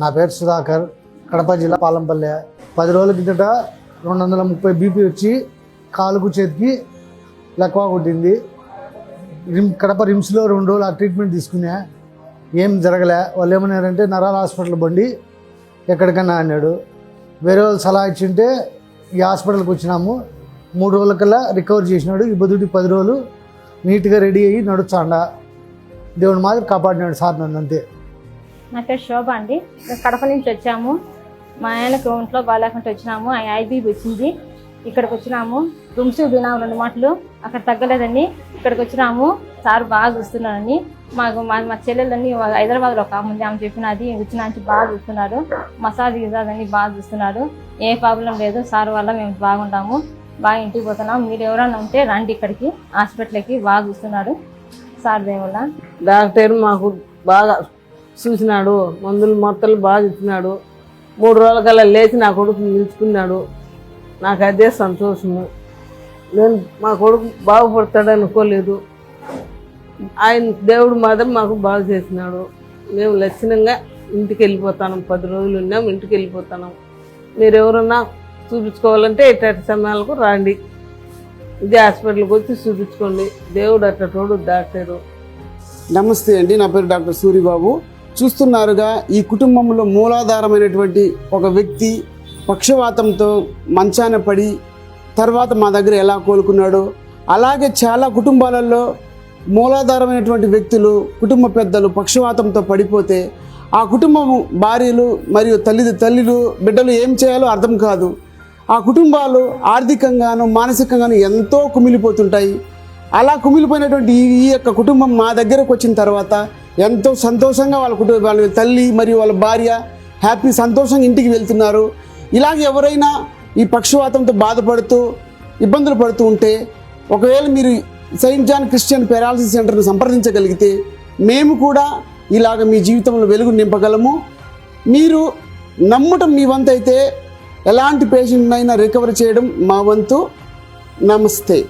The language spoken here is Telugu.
నా పేరు సుధాకర్ కడప జిల్లా పాలంపల్లె. పది రోజుల కిందట రెండు వందల ముప్పై బీపీ వచ్చి కాలుకు చేతికి లక్వా కొట్టింది. రిమ్ కడప రిమ్స్లో రెండు రోజులు ఆ ట్రీట్మెంట్ తీసుకున్నా ఏం జరగలే. వాళ్ళు ఏమన్నారంటే నరాల హాస్పిటల్ బండి ఎక్కడికన్నా అన్నాడు. వేరే వాళ్ళు సలహా ఇచ్చింటే ఈ హాస్పిటల్కి వచ్చినాము. మూడు రోజులకల్లా రికవర్ చేసినాడు. ఈ బదుటి పది రోజులు నీట్గా రెడీ అయ్యి నడుచాండ దేవుని మాదిరి కాపాడినాడు సార్ నన్ను అంతే. నా పేరు శోభ అండి. మేము కడప నుంచి వచ్చాము. మా ఆయనకు ఒంట్లో బాగాలేకుండా వచ్చినాము. ఆయన ఐబీ వచ్చింది. ఇక్కడికి వచ్చినాము. రూమ్స్ వినాము రెండు మాటలు. అక్కడ తగ్గలేదండి. ఇక్కడికి వచ్చినాము. సార్ బాగా చూస్తున్నారని. మాకు మా మా చెల్లెలని హైదరాబాద్లో ఒక ముందు ఉంది. ఆమె చెప్పినది వచ్చిన నుంచి బాగా చూస్తున్నారు. మసాజ్ గిజాజ్ బాగా చూస్తున్నారు. ఏ ప్రాబ్లం లేదు. సార్ వల్ల మేము బాగుంటాము. బాగా ఇంటికి పోతున్నాం. మీరు ఎవరైనా ఉంటే రండి ఇక్కడికి. హాస్పిటల్కి బాగా చూస్తున్నారు. సార్ దేవుళ్ళ డాక్టర్ మాకు బాగా చూసినాడు మందులు మొత్తలు బాగా ఇచ్చినాడు మూడు రోజుల కల్లా లేచి నా కొడుకు నిలుచుకున్నాడు. నాకు అదే సంతోషము. నేను మా కొడుకు బాగుపడతాడు అనుకోలేదు. ఆయన దేవుడు మాత్రం మాకు బాగు చేసినాడు. మేము లక్షణంగా ఇంటికి వెళ్ళిపోతాం పది రోజులు ఉన్నాం ఇంటికి వెళ్ళిపోతున్నాం మీరు ఎవరన్నా చూపించుకోవాలంటే ఇట్లాంటి సమయాలకు రాండి. ఇదే హాస్పిటల్కి వచ్చి చూపించుకోండి. దేవుడు అట్టటోడు డాక్టరు. నమస్తే అండి. నా పేరు డాక్టర్ సూరిబాబు. చూస్తున్నారుగా ఈ కుటుంబంలో మూలాధారమైనటువంటి ఒక వ్యక్తి పక్షవాతంతో మంచాన పడి తర్వాత మా దగ్గర ఎలా కోలుకున్నాడో అలాగే చాలా కుటుంబాలలో మూలాధారమైనటువంటి వ్యక్తులు కుటుంబ పెద్దలు పక్షవాతంతో పడిపోతే ఆ కుటుంబం భార్యలు మరియు తల్లి తల్లిలు బిడ్డలు ఏం చేయాలో అర్థం కాదు. ఆ కుటుంబాలు ఆర్థికంగాను మానసికంగాను ఎంతో కుమిలిపోతుంటాయి. అలా కుమిలిపోయినటువంటి ఈ ఈ యొక్క కుటుంబం మా దగ్గరకు వచ్చిన తర్వాత ఎంతో సంతోషంగా వాళ్ళ కుటుంబ వాళ్ళ తల్లి మరియు వాళ్ళ భార్య హ్యాపీ సంతోషంగా ఇంటికి వెళ్తున్నారు. ఇలాగ ఎవరైనా ఈ పక్షవాతంతో బాధపడుతూ ఇబ్బందులు పడుతూ ఉంటే ఒకవేళ మీరు సెయింట్ జాన్ క్రిస్టియన్ పెరాలసిస్ సెంటర్ను సంప్రదించగలిగితే మేము కూడా ఇలాగ మీ జీవితంలో వెలుగు నింపగలము. మీరు నమ్మటం మీ వంతు అయితే ఎలాంటి పేషెంట్నైనా రికవర్ చేయడం మా వంతు. నమస్తే.